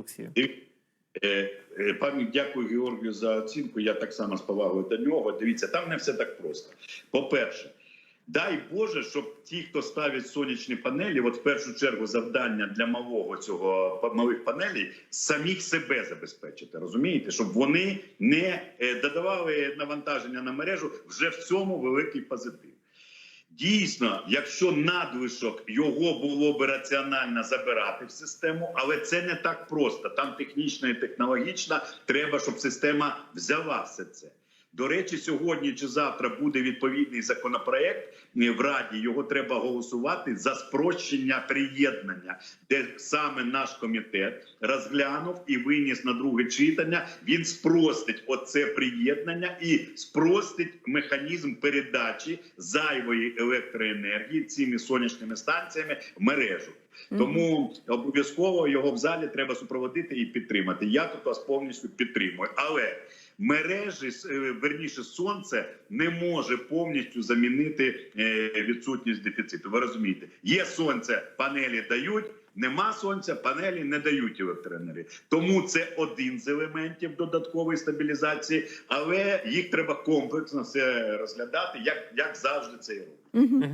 Олексію. Е, е, Пані, дякую Георгію за оцінку. Я так само з повагою до нього. Дивіться, там не все так просто. По-перше, дай Боже, щоб ті, хто ставить сонячні панелі, от в першу чергу завдання для малого цього малих панелей, самих себе забезпечити. Розумієте, щоб вони не е, додавали навантаження на мережу вже в цьому великий позитив. Дійсно, якщо надвишок його було би раціонально забирати в систему, але це не так просто. Там технічно і технологічно треба, щоб система взяла все це. До речі, сьогодні чи завтра буде відповідний законопроект в Раді. Його треба голосувати за спрощення приєднання, де саме наш комітет розглянув і виніс на друге читання. Він спростить оце приєднання і спростить механізм передачі зайвої електроенергії цими сонячними станціями в мережу. Тому обов'язково його в залі треба супроводити і підтримати. Я тут вас повністю підтримую. Але мережі с- е, верніше сонце не може повністю замінити е, відсутність дефіциту. Ви розумієте, є сонце, панелі дають. Нема сонця, панелі не дають електроенергії. Тому це один з елементів додаткової стабілізації, але їх треба комплексно все розглядати, як, як завжди це і робить.